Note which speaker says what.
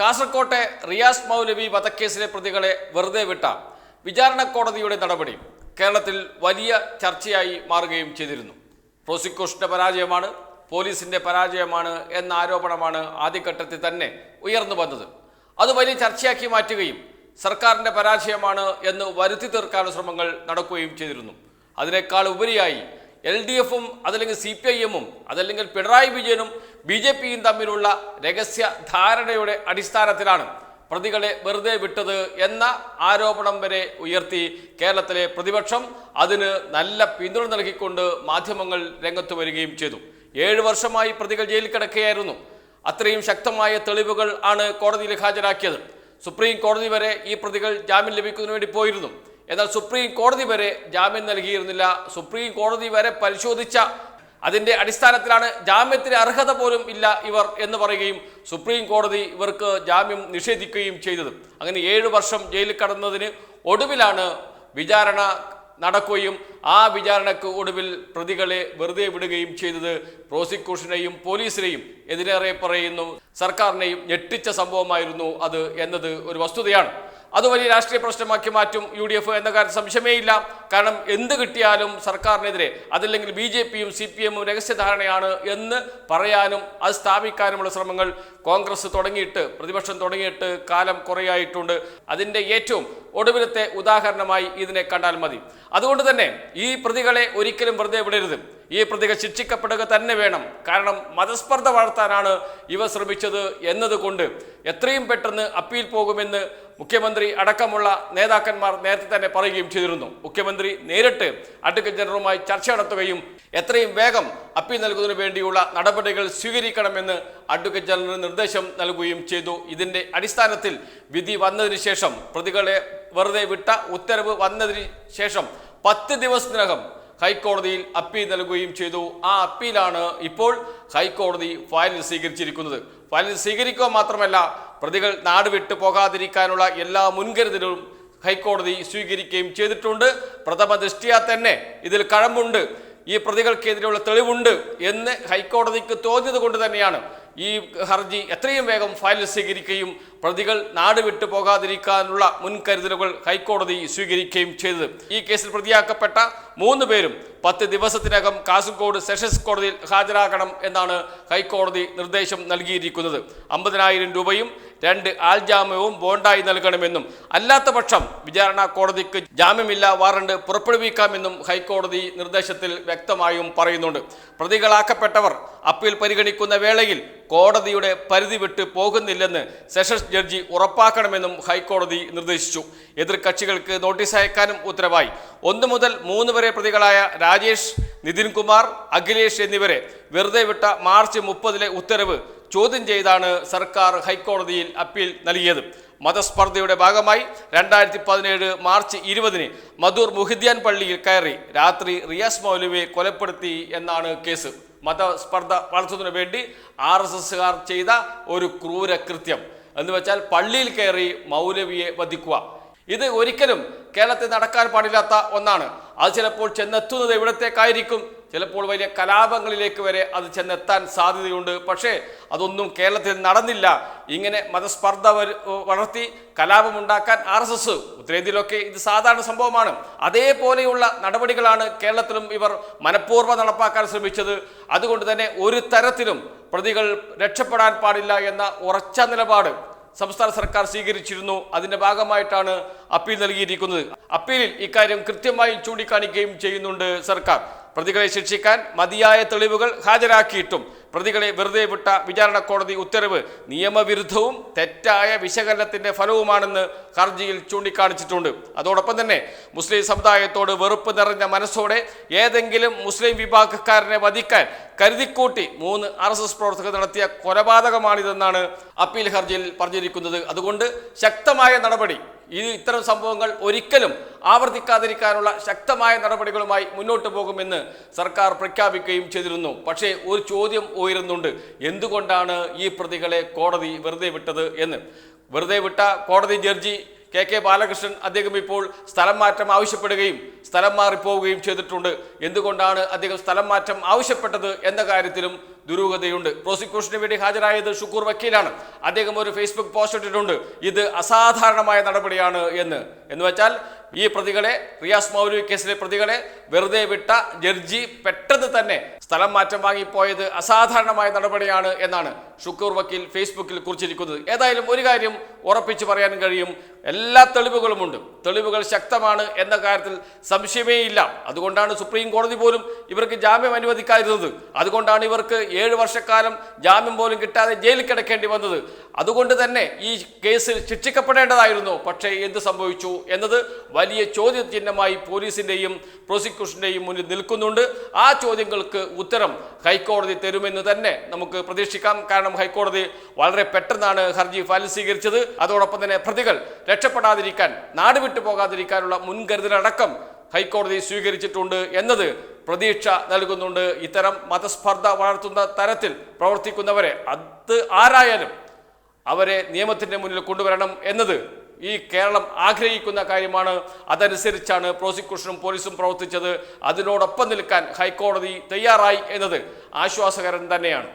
Speaker 1: കാസർകോട്ടെ റിയാസ് മൗലവി വധക്കേസിലെ പ്രതികളെ വെറുതെ വിട്ട വിചാരണ കോടതിയുടെ നടപടി കേരളത്തിൽ വലിയ ചർച്ചയായി മാറുകയും ചെയ്തിരുന്നു. പ്രോസിക്യൂഷന്റെ പരാജയമാണ് പോലീസിന്റെ പരാജയമാണ് എന്ന ആരോപണമാണ് ആദ്യഘട്ടത്തിൽ തന്നെ ഉയർന്നു വന്നത്. അത് വലിയ ചർച്ചയാക്കി മാറ്റുകയും സർക്കാരിന്റെ പരാജയമാണ് എന്ന് വരുത്തി തീർക്കാനുള്ള ശ്രമങ്ങൾ നടക്കുകയും ചെയ്തിരുന്നു. അതിനേക്കാൾ ഉപരിയായി എൽ ഡി എഫും അതല്ലെങ്കിൽ സി പി ഐ എമ്മും അതല്ലെങ്കിൽ പിണറായി വിജയനും ബി ജെ പിയും തമ്മിലുള്ള രഹസ്യ ധാരണയുടെ അടിസ്ഥാനത്തിലാണ് പ്രതികളെ വെറുതെ വിട്ടത് എന്ന ആരോപണം വരെ ഉയർത്തി കേരളത്തിലെ പ്രതിപക്ഷം അതിന് നല്ല പിന്തുണ നൽകിക്കൊണ്ട് മാധ്യമങ്ങൾ രംഗത്ത് വരികയും ചെയ്തു. ഏഴ് വർഷമായി പ്രതികൾ ജയിലിൽ കിടക്കുകയായിരുന്നു. അത്രയും ശക്തമായ തെളിവുകൾ ആണ് കോടതിയിൽ ഹാജരാക്കിയത്. സുപ്രീം കോടതി വരെ ഈ പ്രതികൾ ജാമ്യം ലഭിക്കുന്നതിന് വേണ്ടി പോയിരുന്നു. എന്നാൽ സുപ്രീം കോടതി വരെ ജാമ്യം നൽകിയിരുന്നില്ല. സുപ്രീം കോടതി വരെ പരിശോധിച്ച അതിന്റെ അടിസ്ഥാനത്തിലാണ് ജാമ്യത്തിന് അർഹത പോലും ഇല്ല ഇവർ എന്ന് പറയുകയും സുപ്രീം കോടതി ഇവർക്ക് ജാമ്യം നിഷേധിക്കുകയും ചെയ്തത്. അങ്ങനെ ഏഴ് വർഷം ജയിലിൽ കടന്നതിന് ഒടുവിലാണ് വിചാരണ നടക്കുകയും ആ വിചാരണക്ക് ഒടുവിൽ പ്രതികളെ വെറുതെ വിടുകയും ചെയ്തത് പ്രോസിക്യൂഷനെയും പോലീസിനെയും എതിരേറെ പറയുന്നു. സർക്കാരിനെയും ഞെട്ടിച്ച സംഭവമായിരുന്നു അത് എന്നത് ഒരു വസ്തുതയാണ്. അത് വലിയ രാഷ്ട്രീയ പ്രശ്നമാക്കി മാറ്റും യു ഡി എഫ് എന്ന കാര്യം സംശയമേയില്ല കാരണം എന്ത് കിട്ടിയാലും സർക്കാരിനെതിരെ അതല്ലെങ്കിൽ ബി ജെ പിയും സി പി എമ്മും രഹസ്യധാരണയാണ് എന്ന് പറയാനും അത് സ്ഥാപിക്കാനുമുള്ള ശ്രമങ്ങൾ കോൺഗ്രസ് തുടങ്ങിയിട്ട് പ്രതിപക്ഷം തുടങ്ങിയിട്ട് കാലം കുറയായിട്ടുണ്ട്. അതിന്റെ ഏറ്റവും ഒടുവിലത്തെ ഉദാഹരണമായി ഇതിനെ കണ്ടാൽ മതി. അതുകൊണ്ട് തന്നെ ഈ പ്രതികളെ ഒരിക്കലും വെറുതെ വിടരുത്. ഈ പ്രതികൾ ശിക്ഷിക്കപ്പെടുക തന്നെ വേണം. കാരണം മതസ്പർദ്ധ വളർത്താനാണ് ഇവ ശ്രമിച്ചത് എന്നതുകൊണ്ട് എത്രയും പെട്ടെന്ന് അപ്പീൽ പോകുമെന്ന് മുഖ്യമന്ത്രി അടക്കമുള്ള നേതാക്കന്മാർ നേരത്തെ തന്നെ പറയുകയും ചെയ്തിരുന്നു. മുഖ്യമന്ത്രി നേരിട്ട് അഡ്വക്കേറ്റ് ജനറലുമായി ചർച്ച നടത്തുകയും എത്രയും വേഗം അപ്പീൽ നൽകുന്നതിന് വേണ്ടിയുള്ള നടപടികൾ സ്വീകരിക്കണമെന്ന് അഡ്വക്കേറ്റ് ജനറൽ നിർദ്ദേശം നൽകുകയും ചെയ്തു. ഇതിന്റെ അടിസ്ഥാനത്തിൽ വിധി വന്നതിന് ശേഷം പ്രതികളെ വെറുതെ വിട്ട ഉത്തരവ് വന്നതിന് ശേഷം പത്ത് ദിവസത്തിനകം ഹൈക്കോടതിയിൽ അപ്പീൽ നൽകുകയും ചെയ്തു. ആ അപ്പീലാണ് ഇപ്പോൾ ഹൈക്കോടതി ഫയലിൽ സ്വീകരിച്ചിരിക്കുന്നത്. ഫയലിൽ സ്വീകരിക്കുക മാത്രമല്ല പ്രതികൾ നാട് വിട്ടു പോകാതിരിക്കാനുള്ള എല്ലാ മുൻകരുതലും ഹൈക്കോടതി സ്വീകരിക്കുകയും ചെയ്തിട്ടുണ്ട്. പ്രഥമ ദൃഷ്ടിയാ തന്നെ ഇതിൽ കഴമ്പുണ്ട്. ഈ പ്രതികൾക്കെതിരെയുള്ള തെളിവുണ്ട് എന്ന് ഹൈക്കോടതിക്ക് തോന്നിയത് കൊണ്ട് തന്നെയാണ് ഈ ഹർജി എത്രയും വേഗം ഫയൽ സ്വീകരിക്കുകയും പ്രതികൾ നാട് വിട്ടു പോകാതിരിക്കാനുള്ള മുൻകരുതലുകൾ ഹൈക്കോടതി സ്വീകരിക്കുകയും ചെയ്തത്. ഈ കേസിൽ പ്രതിയാക്കപ്പെട്ട മൂന്ന് പേരും പത്ത് ദിവസത്തിനകം കാസർഗോഡ് സെഷൻസ് കോടതിയിൽ ഹാജരാകണം എന്നാണ് ഹൈക്കോടതി നിർദ്ദേശം നൽകിയിരിക്കുന്നത്. അമ്പതിനായിരം രൂപയും രണ്ട് ആൾജാമ്യവും ബോണ്ടായി നൽകണമെന്നും അല്ലാത്ത പക്ഷം വിചാരണ കോടതിക്ക് ജാമ്യമില്ല വാറണ്ട് പുറപ്പെടുവിക്കാമെന്നും ഹൈക്കോടതി നിർദ്ദേശത്തിൽ വ്യക്തമായും പറയുന്നുണ്ട്. പ്രതികളാക്കപ്പെട്ടവർ അപ്പീൽ പരിഗണിക്കുന്ന വേളയിൽ കോടതിയുടെ പരിധി വിട്ട് പോകുന്നില്ലെന്ന് സെഷൻസ് ജഡ്ജി ഉറപ്പാക്കണമെന്നും ഹൈക്കോടതി നിർദ്ദേശിച്ചു. എതിർകക്ഷികൾക്ക് നോട്ടീസ് അയക്കാനും ഉത്തരവായി. ഒന്നു മുതൽ മൂന്ന് വരെ പ്രതികളായ രാജേഷ് നിതിൻ കുമാർ അഖിലേഷ് എന്നിവരെ വെറുതെ വിട്ട മാർച്ച് മുപ്പതിലെ ഉത്തരവ് ചോദ്യം ചെയ്താണ് സർക്കാർ ഹൈക്കോടതിയിൽ അപ്പീൽ നൽകിയത്. മതസ്പർദ്ധയുടെ ഭാഗമായി രണ്ടായിരത്തി പതിനേഴ് മാർച്ച് ഇരുപതിന് മധൂർ മുഹിദ്യാൻ പള്ളിയിൽ കയറി രാത്രി റിയാസ് മൗലവിയെ കൊലപ്പെടുത്തി എന്നാണ് കേസ്. മതസ്പർദ്ധ വളർത്തുന്നതിനു വേണ്ടി ആർ എസ് എസ്സുകാർ ചെയ്ത ഒരു ക്രൂര കൃത്യം എന്ന് വെച്ചാൽ പള്ളിയിൽ കയറി മൗലവിയെ വധിക്കുക. ഇത് ഒരിക്കലും കേരളത്തിൽ നടക്കാൻ പാടില്ലാത്ത ഒന്നാണ്. അത് ചിലപ്പോൾ ചെന്നെത്തുന്നത് എവിടത്തേക്കായിരിക്കും? ചിലപ്പോൾ വലിയ കലാപങ്ങളിലേക്ക് വരെ അത് ചെന്നെത്താൻ സാധ്യതയുണ്ട്. പക്ഷേ അതൊന്നും കേരളത്തിൽ നടന്നില്ല. ഇങ്ങനെ മതസ്പർദ്ധ വളർത്തി കലാപമുണ്ടാക്കാൻ ആർ എസ് എസ് ഉത്തരേന്ത്യയിലൊക്കെ ഇത് സാധാരണ സംഭവമാണ്. അതേപോലെയുള്ള നടപടികളാണ് കേരളത്തിലും ഇവർ മനഃപൂർവം നടപ്പാക്കാൻ ശ്രമിച്ചത്. അതുകൊണ്ട് തന്നെ ഒരു തരത്തിലും പ്രതികൾ രക്ഷപ്പെടാൻ പാടില്ല എന്ന ഉറച്ച നിലപാട് സംസ്ഥാന സർക്കാർ സ്വീകരിച്ചിരുന്നു. അതിന്റെ ഭാഗമായിട്ടാണ് അപ്പീൽ നൽകിയിരിക്കുന്നത്. അപ്പീലിൽ ഇക്കാര്യം കൃത്യമായി ചൂണ്ടിക്കാണിക്കുകയും ചെയ്യുന്നുണ്ട് സർക്കാർ. പ്രതികളെ ശിക്ഷിക്കാൻ മതിയായ തെളിവുകൾ ഹാജരാക്കിയിട്ടും പ്രതികളെ വെറുതെ വിട്ട വിചാരണ കോടതി ഉത്തരവ് നിയമവിരുദ്ധവും തെറ്റായ വിശകലനത്തിന്റെ ഫലവുമാണെന്ന് ഹർജിയിൽ ചൂണ്ടിക്കാണിച്ചിട്ടുണ്ട്. അതോടൊപ്പം തന്നെ മുസ്ലിം സമുദായത്തോട് വെറുപ്പ് നിറഞ്ഞ മനസ്സോടെ ഏതെങ്കിലും മുസ്ലിം വിഭാഗക്കാരനെ വധിക്കാൻ കരുതിക്കൂട്ടി മൂന്ന് ആർ എസ് എസ് പ്രവർത്തകർ നടത്തിയ കൊലപാതകമാണിതെന്നാണ് അപ്പീൽ ഹർജിയിൽ പറഞ്ഞിരിക്കുന്നത്. അതുകൊണ്ട് ശക്തമായ നടപടി ഈ ഇത്തരം സംഭവങ്ങൾ ഒരിക്കലും ആവർത്തിക്കാതിരിക്കാനുള്ള ശക്തമായ നടപടികളുമായി മുന്നോട്ട് പോകുമെന്ന് സർക്കാർ പ്രഖ്യാപിക്കുകയും ചെയ്തിരുന്നു. പക്ഷേ ഒരു ചോദ്യം ഉയരുന്നുണ്ട്. എന്തുകൊണ്ടാണ് ഈ പ്രതികളെ കോടതി വെറുതെ വിട്ടത് എന്ന്? വെറുതെ വിട്ട കോടതി ജഡ്ജി കെ കെ ബാലകൃഷ്ണൻ അദ്ദേഹം ഇപ്പോൾ സ്ഥലം മാറ്റം ആവശ്യപ്പെടുകയും സ്ഥലം മാറിപ്പോവുകയും ചെയ്തിട്ടുണ്ട്. എന്തുകൊണ്ടാണ് അദ്ദേഹം സ്ഥലം മാറ്റം ആവശ്യപ്പെട്ടത് എന്ന കാര്യത്തിലും ദുരൂഹതയുണ്ട്. പ്രോസിക്യൂഷന് വേണ്ടി ഹാജരായത് ഷുക്കൂർ വക്കീലാണ്. അദ്ദേഹം ഒരു ഫേസ്ബുക്ക് പോസ്റ്റ് ഇട്ടിട്ടുണ്ട്. ഇത് അസാധാരണമായ നടപടിയാണ് എന്ന്. എന്ന് വെച്ചാൽ ഈ പ്രതികളെ റിയാസ് മൗലവി കേസിലെ പ്രതികളെ വെറുതെ വിട്ട ജഡ്ജി പെട്ടെന്ന് തന്നെ സ്ഥലം മാറ്റം വാങ്ങിപ്പോയത് അസാധാരണമായ നടപടിയാണ് എന്നാണ് ഷുക്കൂർ വക്കീൽ ഫേസ്ബുക്കിൽ കുറിച്ചിരിക്കുന്നത്. ഏതായാലും ഒരു കാര്യം ഉറപ്പിച്ചു പറയാൻ കഴിയും. എല്ലാ തെളിവുകളുമുണ്ട്. തെളിവുകൾ ശക്തമാണ് എന്ന കാര്യത്തിൽ സംശയമേ ഇല്ല. അതുകൊണ്ടാണ് സുപ്രീം കോടതി പോലും ഇവർക്ക് ജാമ്യം അനുവദിക്കാതിരുന്നത്. അതുകൊണ്ടാണ് ഇവർക്ക് ഏഴ് വർഷക്കാലം ജാമ്യം പോലും കിട്ടാതെ ജയിലിൽ കിടക്കേണ്ടി വന്നത്. അതുകൊണ്ട് തന്നെ ഈ കേസിൽ ശിക്ഷിക്കപ്പെടേണ്ടതായിരുന്നു. പക്ഷേ എന്ത് സംഭവിച്ചു എന്നത് വലിയ ചോദ്യചിഹ്നമായി പോലീസിന്റെയും പ്രോസിക്യൂഷന്റെയും മുന്നിൽ നിൽക്കുന്നുണ്ട്. ആ ചോദ്യങ്ങൾക്ക് ഉത്തരം ഹൈക്കോടതി തരുമെന്ന് തന്നെ നമുക്ക് പ്രതീക്ഷിക്കാം. കാരണം ഹൈക്കോടതി വളരെ പെട്ടെന്നാണ് ഹർജി ഫയൽ സ്വീകരിച്ചത്. അതോടൊപ്പം തന്നെ പ്രതികൾ രക്ഷപ്പെടാതിരിക്കാൻ നാട് വിട്ടു പോകാതിരിക്കാനുള്ള മുൻകരുതലടക്കം ഹൈക്കോടതി സ്വീകരിച്ചിട്ടുണ്ട് എന്നത് പ്രതീക്ഷ നൽകുന്നുണ്ട്. ഇത്തരം മതസ്പർദ്ധ വളർത്തുന്ന തരത്തിൽ പ്രവർത്തിക്കുന്നവരെ അത് ആരായാലും അവരെ നിയമത്തിന്റെ മുന്നിൽ കൊണ്ടുവരണം എന്നത് ഈ കേരളം ആഗ്രഹിക്കുന്ന കാര്യമാണ്. അതനുസരിച്ചാണ് പ്രോസിക്യൂഷനും പോലീസും പ്രവർത്തിച്ചത്. അതിനോടൊപ്പം നിൽക്കാൻ ഹൈക്കോടതി തയ്യാറായി എന്നത് ആശ്വാസകരം തന്നെയാണ്.